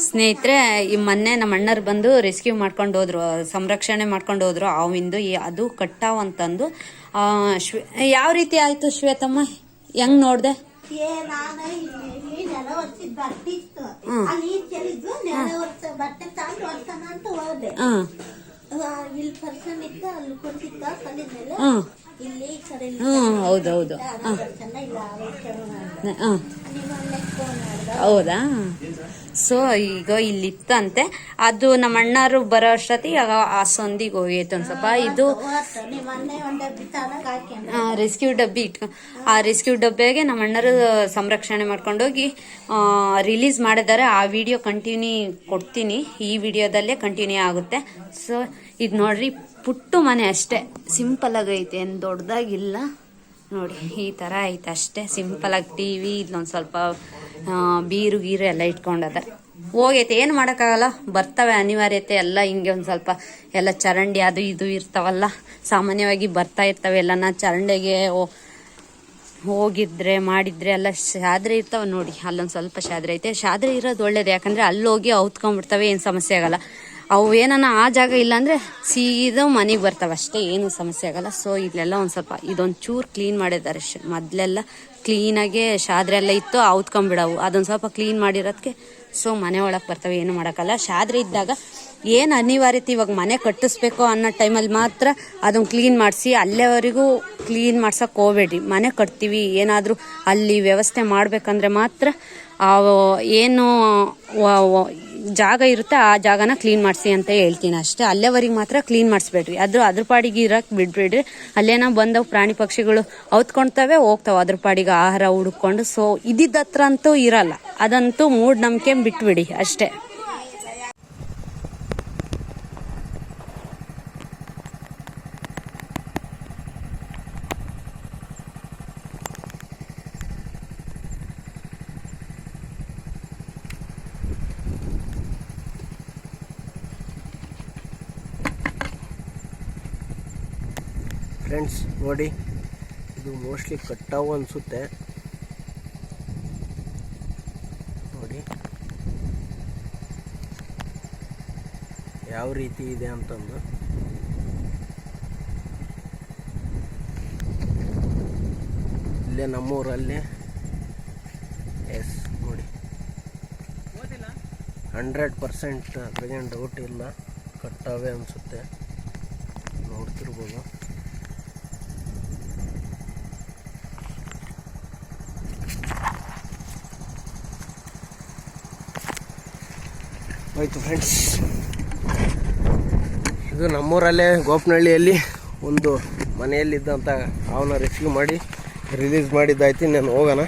ಸ್ನೇಹಿತರೆ ಈ ಮೊನ್ನೆ ನಮ್ಮ ಅಣ್ಣರು ಬಂದು ರೆಸ್ಕ್ಯೂ ಮಾಡ್ಕೊಂಡು ಹೋದ್ರು ಸಂರಕ್ಷಣೆ ಮಾಡ್ಕೊಂಡು ಹೋದ್ರು ಅವಿಂದು ಅದು ಕಟ್ಟಾವ್ ಅಂತಂದು ಆ, ಶ್ವೇ ಯಾವ ರೀತಿ ಆಯ್ತು ಶ್ವೇತಮ್ಮ? ಹೆಂಗ್ ನೋಡ್ದೆ? ಬಟ್ಟೆ ಇಲ್ಲಿ ಪರ್ಸನ್ ಅಲ್ಲಿ ಇಲ್ಲಿ ಈ ಕಡೆ ಇಲ್ಲಿ ಹ್ಮ್. ಹೌದೌದು ಹಾಂ ಮಾಡ್ದೆ. ಹೌದಾ? ಸೊ ಈಗ ಇಲ್ಲಿತ್ತಂತೆ. ಅದು ನಮ್ಮ ಅಣ್ಣರು ಬರೋ ಅಷ್ಟೊತ್ತಿಗೆ ಆ ಸಂದಿಗೆ ಹೋಗೈತೆ ಒಂದ್ ಸ್ವಲ್ಪ. ಇದು ರೆಸ್ಕ್ಯೂ ಡಬ್ಬಿ ಇಟ್ಕೊ. ಆ ರೆಸ್ಕ್ಯೂ ಡಬ್ಬಿಗೆ ನಮ್ಮ ಅಣ್ಣರು ಸಂರಕ್ಷಣೆ ಮಾಡ್ಕೊಂಡೋಗಿ ರಿಲೀಸ್ ಮಾಡಿದ್ದಾರೆ. ಆ ವಿಡಿಯೋ ಕಂಟಿನ್ಯೂ ಕೊಡ್ತೀನಿ. ಈ ವಿಡಿಯೋದಲ್ಲೇ ಕಂಟಿನ್ಯೂ ಆಗುತ್ತೆ. ಸೊ ಇದು ನೋಡ್ರಿ, ಪುಟ್ಟು ಮನೆ ಅಷ್ಟೇ. ಸಿಂಪಲ್ ಆಗೈತೆ ಏನು ದೊಡ್ಡದಾಗಿಲ್ಲ. ನೋಡಿ, ಈ ಥರ ಐತೆ ಅಷ್ಟೇ. ಸಿಂಪಲ್ ಆಗಿ ಟಿ ವಿ ಇಲ್ಲೊಂದು ಸ್ವಲ್ಪ ಬೀರು ಗೀರು ಎಲ್ಲ ಇಟ್ಕೊಂಡದ. ಹೋಗೈತೆ, ಏನು ಮಾಡೋಕ್ಕಾಗಲ್ಲ. ಬರ್ತವೆ ಅನಿವಾರ್ಯತೆ, ಎಲ್ಲ ಹಿಂಗೆ ಒಂದು ಸ್ವಲ್ಪ, ಎಲ್ಲ ಚರಂಡಿ ಅದು ಇದು ಇರ್ತಾವಲ್ಲ. ಸಾಮಾನ್ಯವಾಗಿ ಬರ್ತಾ ಇರ್ತವೆ ಎಲ್ಲನ. ಚರಂಡಿಗೆ ಹೋಗಿದ್ರೆ, ಮಾಡಿದ್ರೆ ಎಲ್ಲ ಶಾದ್ರೆ ಇರ್ತಾವ ನೋಡಿ. ಅಲ್ಲೊಂದು ಸ್ವಲ್ಪ ಶಾದ್ರೆ ಐತೆ. ಶಾದ್ರೆ ಇರೋದು ಒಳ್ಳೇದು, ಯಾಕಂದ್ರೆ ಅಲ್ಲಿ ಹೋಗಿ ಔತ್ಕೊಂಡ್ಬಿಡ್ತವೆ, ಏನು ಸಮಸ್ಯೆ ಆಗಲ್ಲ. ಅವು ಏನನ್ನ ಆ ಜಾಗ ಇಲ್ಲ ಅಂದ್ರೆ ಸೀದಾ ಮನೆಗೆ ಬರ್ತಾವೆ. ಅಷ್ಟೇ ಏನು ಸಮಸ್ಯೆ ಆಗಲ್ಲ. ಸೊ ಇಲ್ಲೆಲ್ಲ ಒಂದು ಸ್ವಲ್ಪ ಇದೊಂದು ಚೂರ್ ಕ್ಲೀನ್ ಮಾಡಿದ್ದಾರೆ. ಮೊದ್ಲೆಲ್ಲ ಕ್ಲೀನ್ ಕ್ಲೀನಾಗೆ ಶಾದ್ರೆ ಎಲ್ಲ ಇತ್ತು ಔತ್ಕೊಂಡ್ಬಿಡವು ಅದೊಂದು ಸ್ವಲ್ಪ ಕ್ಲೀನ್ ಮಾಡಿರೋದಕ್ಕೆ ಸೊ ಮನೆ ಒಳಗೆ ಬರ್ತವೆ. ಏನು ಮಾಡೋಕ್ಕಲ್ಲ. ಶಾದ್ರೆ ಇದ್ದಾಗ ಏನು ಅನಿವಾರ್ಯತೆ ಇವಾಗ ಮನೆ ಕಟ್ಟಿಸ್ಬೇಕು ಅನ್ನೋ ಟೈಮಲ್ಲಿ ಮಾತ್ರ ಅದನ್ನ ಕ್ಲೀನ್ ಮಾಡಿಸಿ, ಅಲ್ಲೇವರೆಗೂ ಕ್ಲೀನ್ ಮಾಡ್ಸಕ್ಕೆ ಹೋಗ್ಬೇಡ್ರಿ ಮನೆ ಕಟ್ತೀವಿ, ಏನಾದರೂ ಅಲ್ಲಿ ವ್ಯವಸ್ಥೆ ಮಾಡಬೇಕಂದ್ರೆ ಮಾತ್ರ ಏನು ಜಾಗ ಇರುತ್ತೆ, ಆ ಜಾಗನ ಕ್ಲೀನ್ ಮಾಡಿಸಿ ಅಂತ ಹೇಳ್ತೀನಿ ಅಷ್ಟೇ. ಅಲ್ಲೇವರೆಗೆ ಮಾತ್ರ ಕ್ಲೀನ್ ಮಾಡಿಸ್ಬೇಡ್ರಿ. ಅದ್ರ ಅದ್ರ ಪಾಡಿಗೆ ಇರಕ್ಕೆ ಬಿಡ್ಬೇಡ್ರಿ. ಅಲ್ಲೇನೋ ಬಂದವು ಪ್ರಾಣಿ ಪಕ್ಷಿಗಳು ಔತ್ಕೊಳ್ತವೆ ಹೋಗ್ತಾವೆ ಅದ್ರ ಪಾಡಿಗೆ ಆಹಾರ ಹುಡುಕೊಂಡು. ಸೊ ಇದ್ದಿದ್ದ ಹತ್ರ ಅಂತೂ ಇರಲ್ಲ. ಅದಂತೂ ಮೂಢನಂಬಿಕೆ ಬಿಟ್ಬಿಡಿ ಅಷ್ಟೇ. ಫ್ರೆಂಡ್ಸ್ ನೋಡಿ ಇದು ಮೋಸ್ಟ್ಲಿ ಕಟ್ಟಾವು ಅನಿಸುತ್ತೆ. ನೋಡಿ. ಯಾವ ರೀತಿ ಇದೆ ಅಂತಂದು. ಇಲ್ಲೇ ನಮ್ಮೂರಲ್ಲಿ. ಎಸ್ ನೋಡಿ. ಹಂಡ್ರೆಡ್ ಪರ್ಸೆಂಟ್ ಪ್ರೆಸೆಂಟ್ ಡೌಟ್ ಇಲ್ಲ. ಕಟ್ಟಾವೆ ಅನಿಸುತ್ತೆ. ನೋಡ್ತಿರ್ಬೋದು. ಆಯಿತು ಫ್ರೆಂಡ್ಸ್ ಇದು ನಮ್ಮೂರಲ್ಲೇ ಗೋಪನಹಳ್ಳಿಯಲ್ಲಿ ಒಂದು ಮನೆಯಲ್ಲಿದ್ದಂಥ ಅವನ ರೆಸ್ಕ್ಯೂ ಮಾಡಿ ರಿಲೀಸ್ ಮಾಡಿದ್ದಾಯ್ತು. ನಾನು ಹೋಗೋಣ.